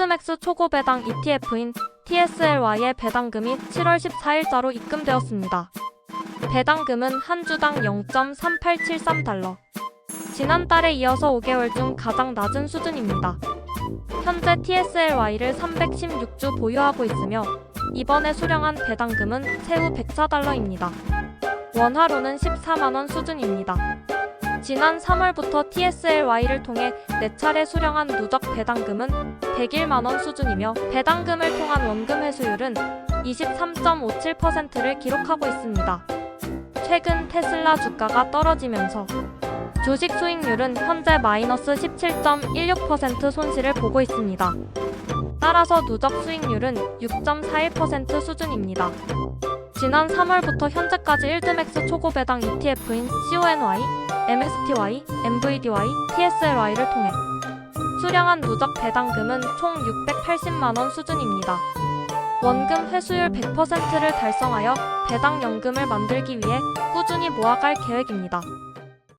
폴드맥스 초고 배당 ETF인 TSLY의 배당금이 7월 14일자로 입금되었습니다. 배당금은 한 주당 0.3873달러. 지난달에 이어서 5개월 중 가장 낮은 수준입니다. 현재 TSLY를 316주 보유하고 있으며 이번에 수령한 배당금은 세후 104달러입니다. 원화로는 14만원 수준입니다. 지난 3월부터 TSLY를 통해 4차례 수령한 누적 배당금은 101만원 수준이며 배당금을 통한 원금 회수율은 23.57%를 기록하고 있습니다. 최근 테슬라 주가가 떨어지면서 주식 수익률은 현재 마이너스 17.16% 손실을 보고 있습니다. 따라서 누적 수익률은 6.41% 수준입니다. 지난 3월부터 현재까지 1드맥스 초고 배당 ETF인 CONY, MSTY, MVDY, TSLY를 통해 수령한 누적 배당금은 총 680만원 수준입니다. 원금 회수율 100%를 달성하여 배당 연금을 만들기 위해 꾸준히 모아갈 계획입니다.